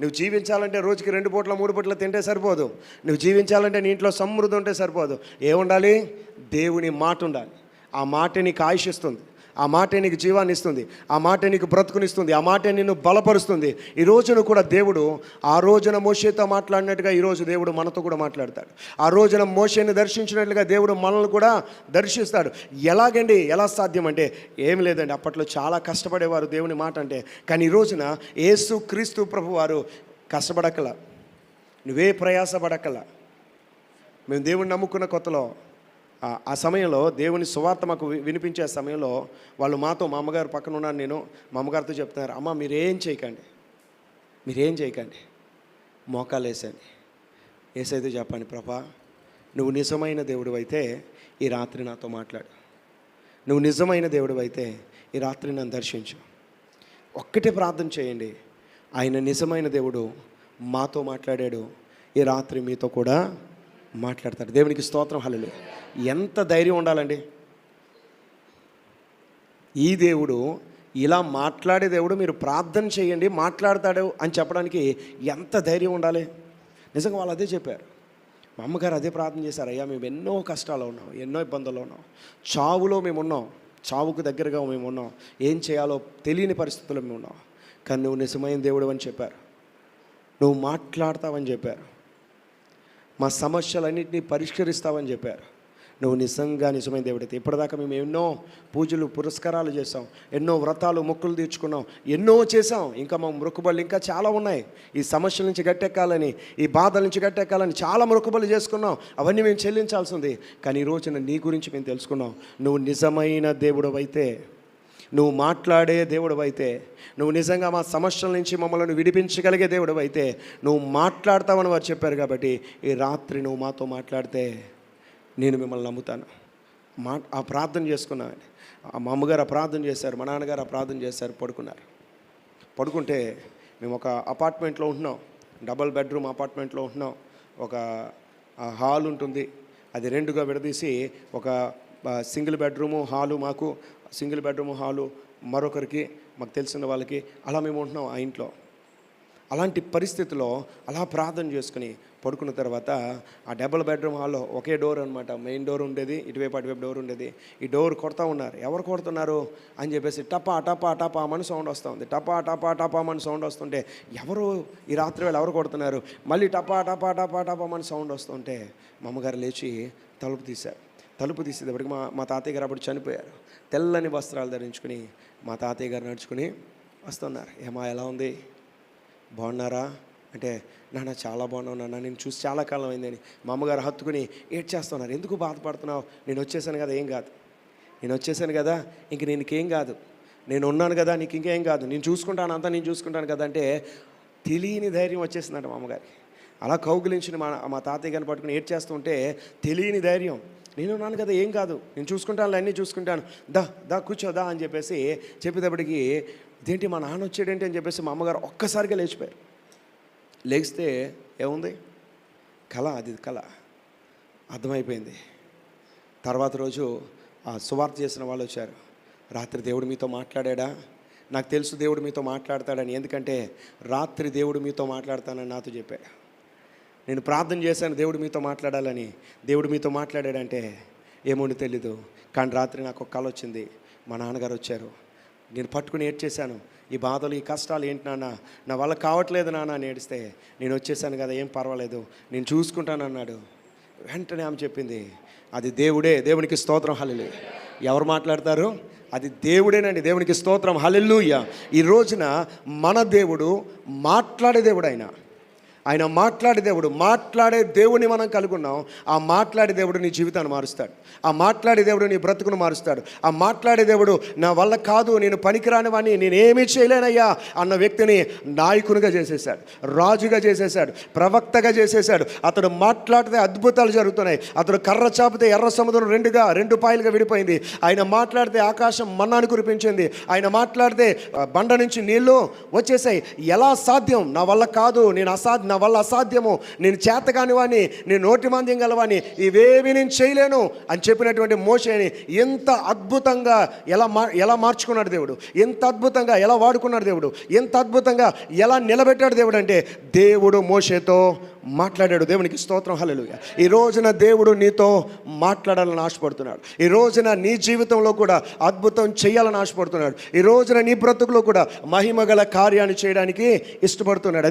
నువ్వు జీవించాలంటే రోజుకి రెండు పూట్ల మూడు పూట్ల తింటే సరిపోదు. నువ్వు జీవించాలంటే నీ ఇంట్లో సమృద్ధి ఉంటే సరిపోదు. ఏముండాలి? దేవుని మాట ఉండాలి. ఆ మాట నీకు ఆ మాట నీకు జీవాన్ని ఇస్తుంది ఆ మాట నీకు బ్రతుకునిస్తుంది ఆ మాటే నిన్ను బలపరుస్తుంది. ఈ రోజున కూడా దేవుడు ఆ రోజున మోషేతో మాట్లాడినట్టుగా ఈరోజు దేవుడు మనతో కూడా మాట్లాడతాడు. ఆ రోజున మోషేని దర్శించినట్లుగా దేవుడు మనల్ని కూడా దర్శిస్తాడు. ఎలాగండి ఎలా సాధ్యం అంటే ఏం లేదండి అప్పట్లో చాలా కష్టపడేవారు దేవుని మాట అంటే కానీ ఈ రోజున యేసు క్రీస్తు ప్రభు వారు కష్టపడకల నువ్వే ప్రయాసపడకల మేము దేవుని నమ్ముకున్న కొత్తలో ఆ- సమయంలో దేవుని సువార్త మాకు వినిపించే సమయంలో వాళ్ళు మాతో మా అమ్మగారు పక్కన ఉన్నాను నేను మా అమ్మగారితో చెప్తున్నారు అమ్మ మీరేం చేయకండి మీరేం చేయకండి మోకాలు వేసండి వేసైతే చెప్పండి ప్రభా నువ్వు నిజమైన దేవుడు అయితే ఈ రాత్రి నాతో మాట్లాడు. నువ్వు నిజమైన దేవుడు అయితే ఈ రాత్రి నన్ను దర్శించు. ఒక్కటే ప్రార్థన చేయండి ఆయన నిజమైన దేవుడు మాతో మాట్లాడాడు ఈ రాత్రి మీతో కూడా మాట్లాడతాడు. దేవునికి స్తోత్రం. హలలు ఎంత ధైర్యం ఉండాలండి? ఈ దేవుడు ఇలా మాట్లాడే దేవుడు మీరు ప్రార్థన చేయండి మాట్లాడతాడు అని చెప్పడానికి ఎంత ధైర్యం ఉండాలి? నిజంగా వాళ్ళు అదే చెప్పారు. మా అమ్మగారు అదే ప్రార్థన చేశారు. అయ్యా మేము ఎన్నో కష్టాలు ఉన్నాం ఎన్నో ఇబ్బందుల్లో ఉన్నాం. చావులో మేము ఉన్నాం చావుకు దగ్గరగా మేము ఉన్నాం. ఏం చేయాలో తెలియని పరిస్థితుల్లో మేము ఉన్నాం. కానీ నువ్వు నిజమైన దేవుడు అని చెప్పారు. నువ్వు మాట్లాడతావని చెప్పారు. మా సమస్యలన్నింటినీ పరిష్కరిస్తావని చెప్పారు. నువ్వు నిజంగా నిజమైన దేవుడైతే ఇప్పటిదాకా మేము ఎన్నో పూజలు పురస్కారాలు చేసాం ఎన్నో వ్రతాలు మొక్కులు తీర్చుకున్నాం. ఎన్నో చేసాం ఇంకా మా మొక్కుబళ్ళు ఇంకా చాలా ఉన్నాయి. ఈ సమస్యల నుంచి గట్టెక్కాలని ఈ బాధల నుంచి గట్టెక్కాలని చాలా మొక్కుబళ్ళు చేసుకున్నాం. అవన్నీ మేము చెల్లించాల్సి ఉంది. కానీ ఈ రోజున నీ గురించి మేము తెలుసుకున్నాం. నువ్వు నిజమైన దేవుడు అయితే నువ్వు మాట్లాడే దేవుడు అయితే నువ్వు నిజంగా మా సమస్యల నుంచి మమ్మల్ని విడిపించగలిగే దేవుడు అయితే నువ్వు మాట్లాడతావని వారు చెప్పారు కాబట్టి ఈ రాత్రి నువ్వు మాతో మాట్లాడితే నేను మిమ్మల్ని నమ్ముతాను. మా ఆ ప్రార్థన చేసుకున్నాను మా అమ్మగారు ఆ ప్రార్థన చేశారు మా నాన్నగారు ఆ ప్రార్థన చేశారు పడుకున్నారు. పడుకుంటే మేము ఒక అపార్ట్మెంట్లో ఉంటున్నాం డబల్ బెడ్రూమ్ అపార్ట్మెంట్లో ఉంటున్నాం ఒక హాల్ ఉంటుంది అది రెండుగా విడదీసి ఒక సింగిల్ బెడ్రూము హాలు మాకు సింగిల్ బెడ్రూమ్ హాలు మరొకరికి మాకు తెలిసిన వాళ్ళకి అలా మేము ఉంటున్నాం ఆ ఇంట్లో. అలాంటి పరిస్థితిలో అలా ప్రార్థన చేసుకుని పడుకున్న తర్వాత ఆ డబుల్ బెడ్రూమ్ హాల్లో ఒకే డోర్ అనమాట మెయిన్ డోర్ ఉండేది ఇటువైపు అటువైపు డోర్ ఉండేది. ఈ డోర్ కొడతా ఉన్నారు. ఎవరు కొడుతున్నారు? అని చెప్పేసి టపా టపా టపా అని సౌండ్ వస్తూ ఉంది. టపా టపా టపా అని సౌండ్ వస్తుంటే ఎవరు ఈ రాత్రి వేళ ఎవరు కొడుతున్నారు? మళ్ళీ టపా టపా టపా టపా అని సౌండ్ వస్తుంటే మా అమ్మగారు లేచి తలుపు తీశారు. తలుపు తీసేటప్పటికి మా మా తాతయ్య గారు అప్పుడు చనిపోయారు. తెల్లని వస్త్రాలు ధరించుకుని మా తాతయ్య గారు నడుచుకుని వస్తున్నారు. ఏమా ఎలా ఉంది? బాగున్నారా? అంటే నాన్న చాలా బాగున్నావు నాన్న. నేను చూసి చాలా కాలం అయిందని. మా అమ్మగారు హత్తుకుని ఏడ్చేస్తున్నారు. ఎందుకు బాధపడుతున్నావు? నేను వచ్చేసాను కదా ఏం కాదు. నేను వచ్చేసాను కదా ఇంక నీకేం కాదు. నేను ఉన్నాను కదా నీకు ఇంకేం కాదు. నేను చూసుకుంటాను అంతా నేను చూసుకుంటాను కదా అంటే తెలియని ధైర్యం వచ్చేసిందంట మా అమ్మగారికి. అలా కౌగులించిన మా మా తాతయ్య గారిని పట్టుకుని ఏడ్చేస్తుంటే తెలియని ధైర్యం. నేను ఉన్నాను కదా ఏం కాదు. నేను చూసుకుంటాను అన్నీ చూసుకుంటాను. దా దా కూర్చో దా అని చెప్పేసి చెప్పేటప్పటికి ఇదేంటి మా నాన్న వచ్చాడేంటి అని చెప్పేసి మా అమ్మగారు ఒక్కసారిగా లేచిపోయారు. లేస్తే ఏముంది? కళ అది కళ. అర్థమైపోయింది. తర్వాత రోజు ఆ సువార్త చేసిన వాళ్ళు వచ్చారు. రాత్రి దేవుడు మీతో మాట్లాడా నాకు తెలుసు దేవుడు మీతో మాట్లాడతాడని. ఎందుకంటే రాత్రి దేవుడు మీతో మాట్లాడతానని నాతో చెప్పాడు. నేను ప్రార్థన చేశాను దేవుడు మీతో మాట్లాడాలని. దేవుడు మీతో మాట్లాడాడంటే ఏమోని తెలీదు. కానీ రాత్రి నాకు ఒక కళ వచ్చింది. మా నాన్నగారు వచ్చారు. నేను పట్టుకుని ఏడ్చేశాను. ఈ బాధలు ఈ కష్టాలు ఏంటి నాన్న? నా వల్ల కావట్లేదు నాన్న అని ఏడిస్తే నేను వచ్చేసాను కదా ఏం పర్వాలేదు. నేను చూసుకుంటాను అన్నాడు. వెంటనే ఆమె చెప్పింది అది దేవుడే దేవునికి స్తోత్రం హల్లెలు ఎవరు మాట్లాడతారు? అది దేవుడేనండి దేవునికి స్తోత్రం హల్లెలూయ. ఈ రోజున మన దేవుడు మాట్లాడే దేవుడు ఆయన. ఆయన మాట్లాడే దేవుడు మాట్లాడే దేవుని మనం కలుగున్నాం. ఆ మాట్లాడే దేవుడు నీ జీవితాన్ని మారుస్తాడు. ఆ మాట్లాడే దేవుడు నీ బ్రతుకును మారుస్తాడు. ఆ మాట్లాడే దేవుడు నా వల్ల కాదు నేను పనికిరాని వాడిని నేనేమీ చేయలేనయ్యా అన్న వ్యక్తిని నాయకునిగా చేసేసాడు రాజుగా చేసేసాడు ప్రవక్తగా చేసేసాడు అతడు మాట్లాడితే అద్భుతాలు జరుగుతున్నాయి. అతడు కర్ర చాపితే ఎర్ర సముద్రం రెండుగా రెండు పాయలుగా విడిపోయింది. ఆయన మాట్లాడితే ఆకాశం మన్నాను కురిపించింది. ఆయన మాట్లాడితే బండ నుంచి నీళ్ళు వచ్చేసాయి ఎలా సాధ్యం? నా వల్ల కాదు నేను అసాధ్యం నా వల్ల అసాధ్యము. నేను చేత కానివాని నేను నోటి మాంద్యం గలవాని ఇవేవి నేను చేయలేను అని చెప్పినటువంటి మోషేని ఎంత అద్భుతంగా ఎలా మా ఎలా మార్చుకున్నాడు దేవుడు? ఎంత అద్భుతంగా ఎలా వాడుకున్నాడు దేవుడు? ఎంత అద్భుతంగా ఎలా నిలబెట్టాడు దేవుడు అంటే దేవుడు మోషేతో మాట్లాడాడు. దేవునికి స్తోత్రం. హలలుగా ఈ రోజున దేవుడు నీతో మాట్లాడాలని ఆశపడుతున్నాడు. ఈ రోజున నీ జీవితంలో కూడా అద్భుతం చేయాలని ఆశపడుతున్నాడు. ఈ రోజున నీ బ్రతుకులో కూడా మహిమగల కార్యాన్ని చేయడానికి ఇష్టపడుతున్నాడు.